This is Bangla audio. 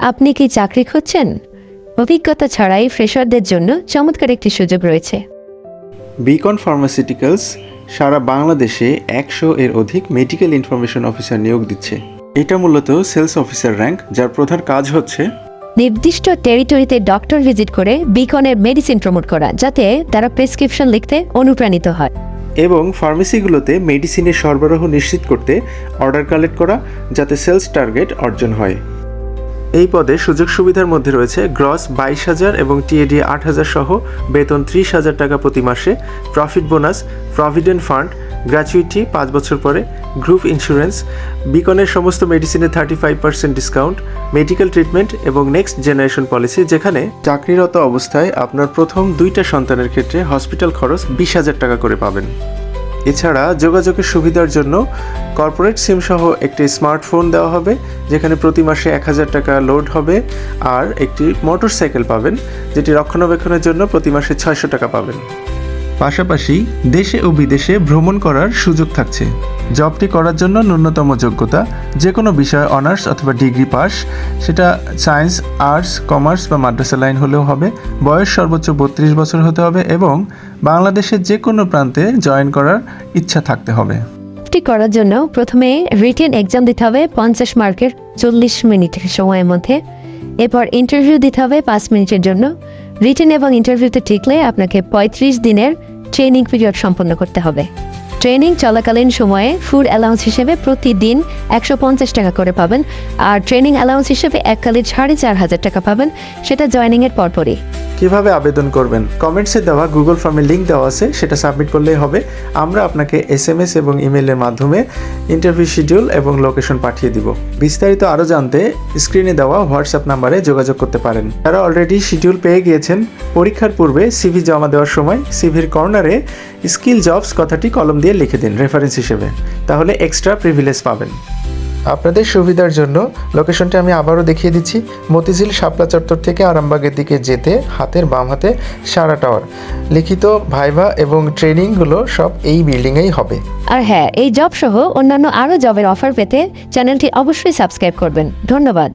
আপনি কি চাকরি খুঁজছেন? অভিজ্ঞতা ছাড়াই ফ্রেশারদের জন্য চমৎকার একটি সুযোগ রয়েছে। বিকন ফার্মাসিউটিক্যালস সারা বাংলাদেশে একশো এর অধিক মেডিকেল ইনফরমেশন অফিসার নিয়োগ দিচ্ছে। এটা মূলত সেলস অফিসার র্যাঙ্ক যার প্রধান কাজ হচ্ছে নির্দিষ্ট টেরিটরিতে ডক্টর ভিজিট করে বিকনের মেডিসিন প্রমোট করা যাতে তারা প্রেসক্রিপশন লিখতে অনুপ্রাণিত হয়। এবং ফার্মেসিগুলোতে মেডিসিনের সরবরাহ নিশ্চিত করতে অর্ডার কালেক্ট করা যাতে সেলস টার্গেট অর্জন হয়। এই পদে সুযোগ সুবিধার মধ্যে রয়েছে গ্রস বাইশ হাজার এবং টিএডি আট হাজার সহ বেতন ত্রিশ হাজার টাকা প্রতি মাসে, profit bonus, provident fund, gratuity পাঁচ বছর পরে, গ্রুপ ইন্স্যুরেন্স, বিকনের সমস্ত মেডিসিনে thirty five percent discount, medical treatment এবং নেক্সট জেনারেশন পলিসি যেখানে চাকরিরত অবস্থায় আপনার প্রথম দুইটা সন্তানের ক্ষেত্রে হসপিটাল খরচ বিশ হাজার টাকা করে পাবেন। এছাড়া যোগাযোগের সুবিধার জন্য কর্পোরেট সিম সহ একটি স্মার্টফোন দেওয়া হবে, যেখানে প্রতি মাসে এক হাজার টাকা লোড হবে আর একটি মোটরসাইকেল পাবেন, যেটি রক্ষণাবেক্ষণের জন্য প্রতি মাসে ছয়শো টাকা পাবেন। পাশাপাশি দেশে ও বিদেশে ভ্রমণ করার সুযোগ থাকছে। জবটি করার জন্য ন্যূনতম যোগ্যতা যে কোনো বিষয়ে অনার্স অথবা ডিগ্রি পাস সেটা সায়েন্স আর্টস কমার্স বা মাদ্রাসা লাইন হলেও হবে, বয়স সর্বোচ্চ বত্রিশ বছর হতে হবে এবং বাংলাদেশের যে কোনো প্রান্তে জয়েন করার ইচ্ছা থাকতে হবে। করার জন্য প্রথমে রিটেন এক্সাম দিতে হবে পঞ্চাশ মার্কের চল্লিশ মিনিটের সময়ের মধ্যে। এরপর ইন্টারভিউ দিতে হবে পাঁচ মিনিটের জন্য। রিটেন এবং ইন্টারভিউতে টিকলে আপনাকে পঁয়ত্রিশ দিনের ট্রেনিং পিরিয়ড সম্পন্ন করতে হবে। ট্রেনিং চলাকালীন সময়ে ফুড অ্যালাউন্স হিসেবে প্রতিদিন একশো পঞ্চাশ টাকা করে পাবেন, আর ট্রেনিং অ্যালাউন্স হিসেবে এককালীন সাড়ে চার হাজার টাকা পাবেন, সেটা জয়নিংয়ের পরপরই। কীভাবে আবেদন করবেন? কমেন্টসে দেওয়া গুগল ফর্মের লিঙ্ক দেওয়া আছে, সেটা সাবমিট করলেই হবে। আমরা আপনাকে এস এম এস এবং ইমেলের মাধ্যমে ইন্টারভিউ শিডিউল এবং লোকেশন পাঠিয়ে দিব। বিস্তারিত আরও জানতে স্ক্রিনে দেওয়া হোয়াটসঅ্যাপ নাম্বারে যোগাযোগ করতে পারেন। যারা অলরেডি শিডিউল পেয়ে গিয়েছেন, পরীক্ষার পূর্বে সিভি জমা দেওয়ার সময় সিভির কর্নারে স্কিল জবস কথাটি কলম দিয়ে লিখে দিন রেফারেন্স হিসেবে। তাহলে এক্সট্রা প্রিভিলেজ পাবেন। আপনাদের সুবিধার জন্য লোকেশনটা আমি আবারও দেখিয়ে দিচ্ছি। মতিঝিল শাপলা চত্বর থেকে আরামবাগের দিকে যেতে হাতের বাম হাতে সারা টাওয়ার। লিখিত ভাইভা এবং ট্রেনিংগুলো সব এই বিল্ডিংয়েই হবে। আর হ্যাঁ এই জব সহ অন্যান্য আরও জবের অফার পেতে চ্যানেলটি অবশ্যই সাবস্ক্রাইব করবেন। ধন্যবাদ।